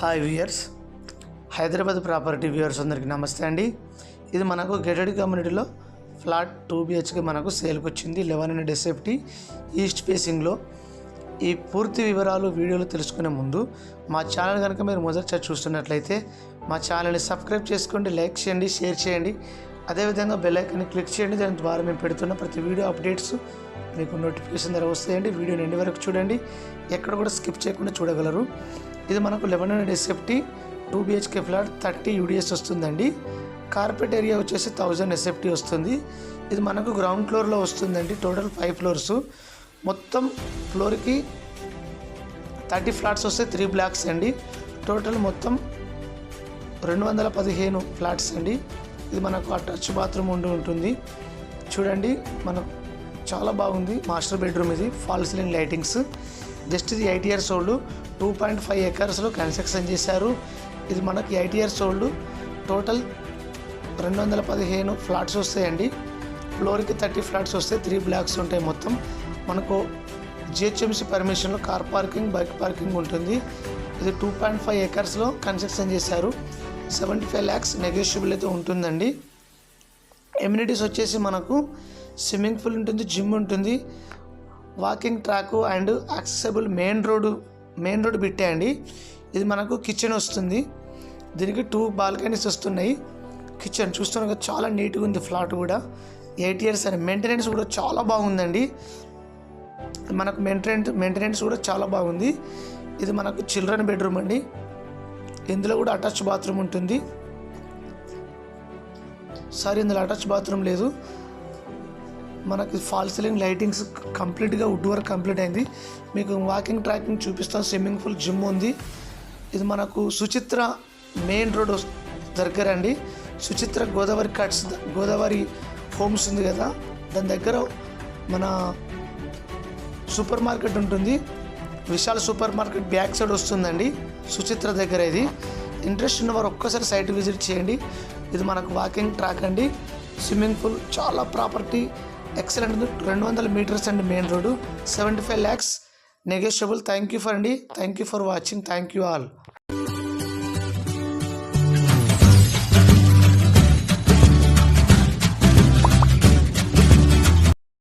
Hi viewers Hyderabad property viewers అందరికీ నమస్తే అండి. ఇది మనకు గెటెడ్ కమ్యూనిటీలో ఫ్లాట్ టూ బిహెచ్కే మనకు సేల్కి వచ్చింది లెవెన్ అండ్ ఎస్ఎఫ్టీ ఈస్ట్ ఫేసింగ్లో ఈ పూర్తి వివరాలు వీడియోలు తెలుసుకునే ముందు మా ఛానల్ కనుక మీరు మొదటిసారి చూస్తున్నట్లయితే మా ఛానల్ని సబ్స్క్రైబ్ చేసుకోండి లైక్ చేయండి షేర్ చేయండి. అదేవిధంగా బెల్ ఐకాన్ని క్లిక్ చేయండి. దాని ద్వారా మేము పెడుతున్న ప్రతి వీడియో అప్డేట్స్ మీకు నోటిఫికేషన్ ద్వారా వస్తాయండి. వీడియోని ఎండి వరకు చూడండి. ఎక్కడ కూడా స్కిప్ చేయకుండా చూడగలరు. ఇది మనకు eleven hundred SFT two BHK flat thirty UDS వస్తుందండి. కార్పెట్ ఏరియా వచ్చేసి థౌజండ్ ఎస్ఎఫ్టీ వస్తుంది. ఇది మనకు గ్రౌండ్ ఫ్లోర్లో వస్తుందండి. టోటల్ ఫైవ్ ఫ్లోర్స్ మొత్తం ఫ్లోర్కి థర్టీ ఫ్లాట్స్ వస్తే త్రీ బ్లాక్స్ అండి. టోటల్ మొత్తం రెండు వందల పదిహేను ఫ్లాట్స్ అండి. ఇది మనకు అటాచ్ బాత్రూమ్ ఉండి ఉంటుంది. చూడండి మనకు చాలా బాగుంది. మాస్టర్ బెడ్రూమ్ ఇది ఫాల్ సీలింగ్ లైటింగ్స్ జస్ట్ ఇది eight years old two point five ఎకర్స్లో construction చేశారు. ఇది మనకి ఎయిట్ ఇయర్స్ ఓల్డ్ టోటల్ రెండు వందల పదిహేను ఫ్లాట్స్ వస్తాయండి. ఫ్లోర్కి థర్టీ ఫ్లాట్స్ వస్తాయి త్రీ బ్లాక్స్ ఉంటాయి మొత్తం. మనకు జిహెచ్ఎంసీ పర్మిషన్లో కార్ పార్కింగ్ బైక్ పార్కింగ్ ఉంటుంది. ఇది టూ పాయింట్ ఫైవ్ ఎకర్స్లో కన్స్ట్రక్షన్ చేశారు. సెవెంటీ ఫైవ్ ల్యాక్స్ నెగోషియబుల్ అయితే ఉంటుందండి. ఎమ్యూనిటీస్ వచ్చేసి మనకు స్విమ్మింగ్ పూల్ ఉంటుంది జిమ్ ఉంటుంది. Walking track and accessible main road main road పెట్టేయండి. ఇది మనకు కిచెన్ వస్తుంది. దీనికి టూ బాల్కనీస్ వస్తున్నాయి. కిచెన్ చూస్తున్నాక చాలా నీట్గా ఉంది ఫ్లాట్ కూడా. ఎయిట్ ఇయర్స్ అని మెయింటెనెన్స్ కూడా చాలా బాగుందండి. మనకు మెయింటెనెన్స్ మెయింటెనెన్స్ కూడా చాలా బాగుంది. ఇది మనకు చిల్డ్రన్ బెడ్రూమ్ అండి. ఇందులో కూడా అటాచ్ బాత్రూమ్ ఉంటుంది. సారీ ఇందులో అటాచ్ బాత్రూమ్ లేదు. మనకి ఫాల్ సీలింగ్ లైటింగ్స్ కంప్లీట్గా వుడ్ వర్క్ కంప్లీట్ అయింది. మీకు వాకింగ్ ట్రాకింగ్ చూపిస్తాం. స్విమ్మింగ్ పూల్ జిమ్ ఉంది. ఇది మనకు సుచిత్ర మెయిన్ రోడ్ వస్- దగ్గర అండి. సుచిత్ర గోదావరి కట్స్ ద- గోదావరి హోమ్స్ ఉంది కదా. దాని దగ్గర మన సూపర్ మార్కెట్ ఉంటుంది. Vishal super market back side వస్తుందండి. సుచిత్ర దగ్గర ఇది. ఇంట్రెస్ట్ ఉన్నవారు ఒక్కసారి సైట్ విజిట్ చేయండి. ఇది మనకు వాకింగ్ ట్రాక్ అండి. స్విమ్మింగ్ పూల్ చాలా ప్రాపర్టీ. ఎక్సలెంట్ రెండు వందల మీటర్స్ అండి main road. Seventy five lakhs negotiable thank you for అండి. Thank you for watching thank you all